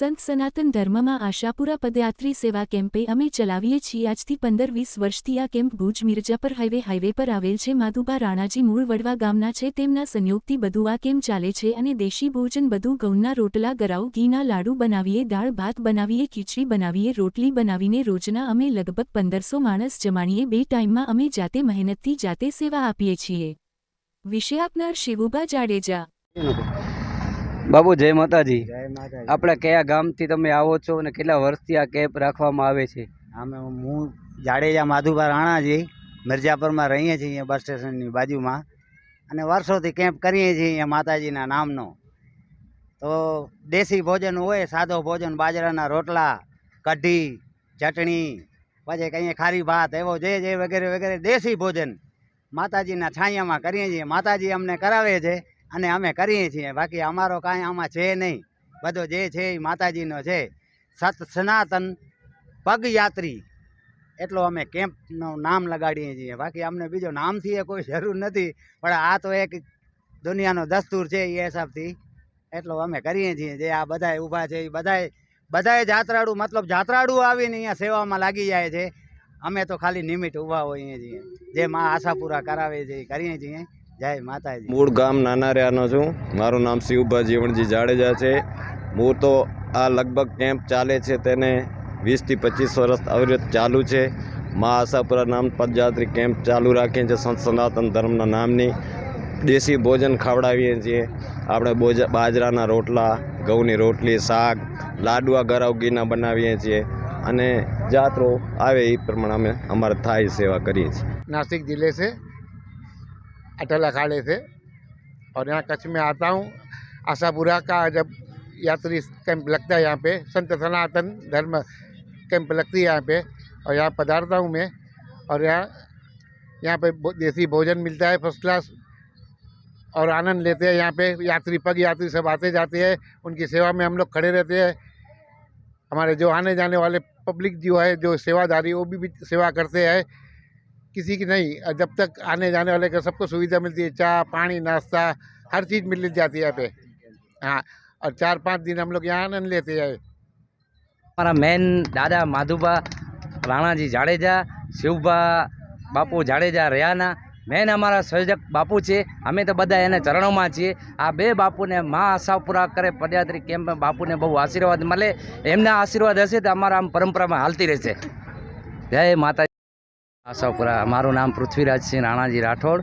સંત સનાતન ધર્મમાં આશાપુરા પદયાત્રી સેવા કેમ્પે અમે ચલાવીએ છીએ. આજથી પંદર વીસ વર્ષથી આ camp Bhuj Mirjapar highway highway પર આવેલ છે. માધુબા રાણાજી મૂળ વડવા ગામના છે. તેમના સંયોગથી બધું આ કેમ્પ ચાલે છે અને દેશી ભોજન, બધું ઘઉંના રોટલા, ગરાઉ, ઘીના લાડુ બનાવીએ, દાળ, ભાત બનાવીએ, ખીચડી બનાવીએ, રોટલી બનાવીને રોજના અમે લગભગ પંદરસો માણસ જમાણીએ બે ટાઈમમાં અમે જાતે મહેનતથી જાતે સેવા આપીએ છીએ. વિષય આપનાર શિવુભા જાડેજા. બાબુ જય માતાજી. આપણે કયા ગામથી તમે આવો છો અને કેટલા વર્ષથી આ કેમ્પ રાખવામાં આવે છે? અમે હું જાડેજા માધુભા રાણાજી મિર્જાપુરમાં રહીએ છીએ અહીંયા બસ સ્ટેશનની બાજુમાં. અને વર્ષોથી કેમ્પ કરીએ છીએ અહીંયા માતાજીના નામનો. તો દેશી ભોજન હોય સાદો ભોજન બાજરાના રોટલા કઢી ચટણી પછી કંઈ ખારી ભાત એવો જે જે વગેરે વગેરે દેશી ભોજન માતાજીના છાંયામાં કરીએ છીએ. માતાજી અમને કરાવે છે. અને અમે કરીએ છીએ. બાકી અમારો કાંઈ આમાં છે નહીં. બધો જે છે એ માતાજીનો છે. સત સનાતન પગયાત્રી એટલો અમે કેમ્પનું નામ લગાડીએ છીએ. બાકી અમને બીજો નામથી એ કોઈ જરૂર નથી. પણ આ તો એક દુનિયાનો દસ્તુર છે એ હિસાબથી એટલો અમે કરીએ છીએ. જે આ બધાય ઊભા છે એ બધાય બધાય જાત્રાળુ, મતલબ જાત્રાળુ આવીને અહીંયા સેવામાં લાગી જાય છે. અમે તો ખાલી નિમિત્ત ઊભા હોઈએ છીએ. જે માં આશાપુરા કરાવે છે એ કરીએ છીએ. જય માતાજી. મૂળ ગામ નાના રહ્યાનો છું. મારું નામ શિવભા જીવણજી જાડેજા છે. હું તો આ લગભગ કેમ્પ ચાલે છે તેને વીસથી પચીસ વર્ષ અવિરત ચાલુ છે. મા આશાપુરા નામ પદયાત્રી કેમ્પ ચાલુ રાખીએ છીએ સંત સનાતન ધર્મના નામની. દેશી ભોજન ખવડાવીએ છીએ. આપણે બોજ બાજરાના રોટલા ઘઉંની રોટલી શાક લાડવા ગરાવ ઘીના બનાવીએ છીએ. અને જાત્રો આવે એ પ્રમાણે અમે અમારે થાય સેવા કરીએ છીએ. નાસિક જિલ્લે છે. अटल अखाड़े से। और यहाँ कच्छ में आता हूँ। आशापुरा का जब यात्री कैंप लगता है यहाँ पे संत सनातन धर्म कैंप लगती है यहाँ पे। और यहाँ पधारता हूँ मैं। और यहाँ यहाँ पे देसी भोजन मिलता है फ़र्स्ट क्लास और आनंद लेते हैं यहाँ पे। यात्री पग यात्री सब आते जाते हैं। उनकी सेवा में हम लोग खड़े रहते हैं। हमारे जो आने जाने वाले पब्लिक जो है जो सेवादारी वो भी, भी सेवा करते हैं। किसी की नहीं और जब तक आने जाने वाले का सबको सुविधा मिलती है चाय पानी नाश्ता हर चीज़ मिल जाती है यहाँ पे हाँ और चार पाँच दिन हम लोग यहाँ आनंद लेते हैं અમારા મેન દાદા માધુબા રાણાજી જાડેજા શિવભા બાપુ જાડેજા રહ્યાના મેન અમારા સંયોજક બાપુ છે અમે તો બધા એને ચરણોમાં છીએ આ બે બાપુને મા આશાપુરા કરે પદયાત્રી કેમ્પ બાપુને બહુ આશીર્વાદ મળે એમના આશીર્વાદ હશે તો અમારા આમ પરંપરામાં હાલતી રહેશે જય માતા આશાપુરા. મારું નામ પૃથ્વીરાજસિંહ રાણાજી રાઠોડ.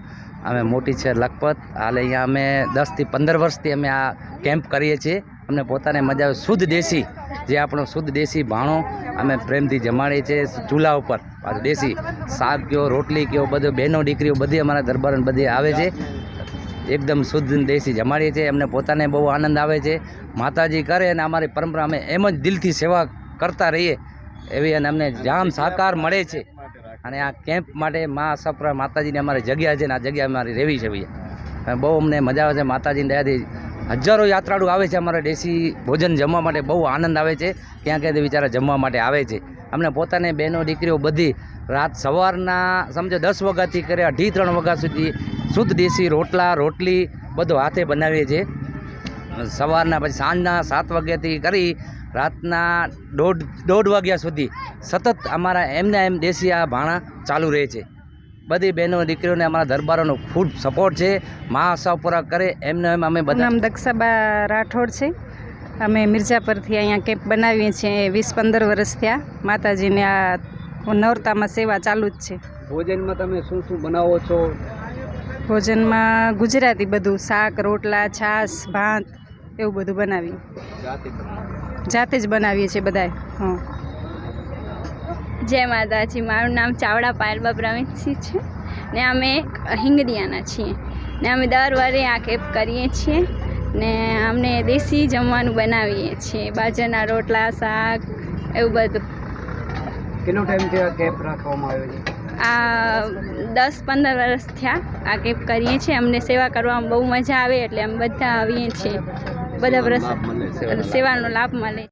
અમે મોટી છે લખપત. હાલ અહીંયા અમે દસથી પંદર વર્ષથી અમે આ કેમ્પ કરીએ છીએ. અમને પોતાને મજા આવે. શુદ્ધ દેશી, જે આપણો શુદ્ધ દેશી ભાણો અમે પ્રેમથી જમાડીએ છીએ ચૂલા ઉપર. દેશી શાક કયો, રોટલી કયો, બધું, બહેનો, દીકરીઓ બધી અમારા દરબાર બધી આવે છે. એકદમ શુદ્ધ દેશી જમાડીએ છીએ. અમને પોતાને બહુ આનંદ આવે છે. માતાજી કરે અને અમારી પરંપરા અમે એમ જ દિલથી સેવા કરતા રહીએ એવી અને અમને જામ સહકાર મળે છે. અને આ કેમ્પ માટે મા સપરા, માતાજીની અમારી જગ્યા છે ને આ જગ્યા અમારી રહેવી છે ભાઈ. બહુ અમને મજા આવે છે, માતાજીની દયાથી હજારો યાત્રાળુ આવે છે અમારા દેશી ભોજન જમવા માટે, બહુ આનંદ આવે છે. ક્યાં ક્યાંથી બિચારા જમવા માટે આવે છે. અમને પોતાને બહેનો, દીકરીઓ બધી રાત સવારના, સમજો દસ વાગ્યાથી કરે, અઢી ત્રણ વાગ્યા સુધી શુદ્ધ દેશી રોટલા, રોટલી બધું હાથે બનાવીએ છીએ. સવારના પછી સાંજના સાત વાગ્યાથી કરી રાતના દોઢ દોઢ વાગ્યા સુધી સતત અમારા એમને એમ દેશી આ ભાણા ચાલુ રહે છે. બધી બહેનો દીકરીઓને અમારા દરબારોનો ખૂબ સપોર્ટ છે. મહાસાવપુરા આશાપુરા કરે એમને એમ અમે બધા નામ દક્ષાબા રાઠોડ છે. અમે મિર્જાપરથી અહીંયા કેમ્પ બનાવીએ છીએ. વીસ પંદર વર્ષ થયા માતાજીને આ નવરતામાં સેવા ચાલુ જ છે. ભોજનમાં તમે શું શું બનાવો છો? ભોજનમાં ગુજરાતી બધું શાક રોટલા છાશ ભાત એવું બધું બનાવીએ. જાતે જ બનાવીએ છીએ બધાય. હં. જય માતાજી મારું નામ ચાવડા પાયલબા પ્રવીણસિંહ છે ને અમે હિંગડિયાના છીએ ને અમે દર વારે આ કેપ કરીએ છીએ ને અમને દેશી જમવાનું બનાવીએ છીએ બાજરાના રોટલા શાક એવું બધું. કેટલો ટાઈમ આ કેમ્પ રાખવામાં આવ્યો છે? આ દસ પંદર વર્ષ થયા આ કેપ કરીએ છીએ અમને સેવા કરવામાં બહુ મજા આવે એટલે અમે બધા આવીએ છીએ. બધા પ્રસ સેવાનો લાભ મળે.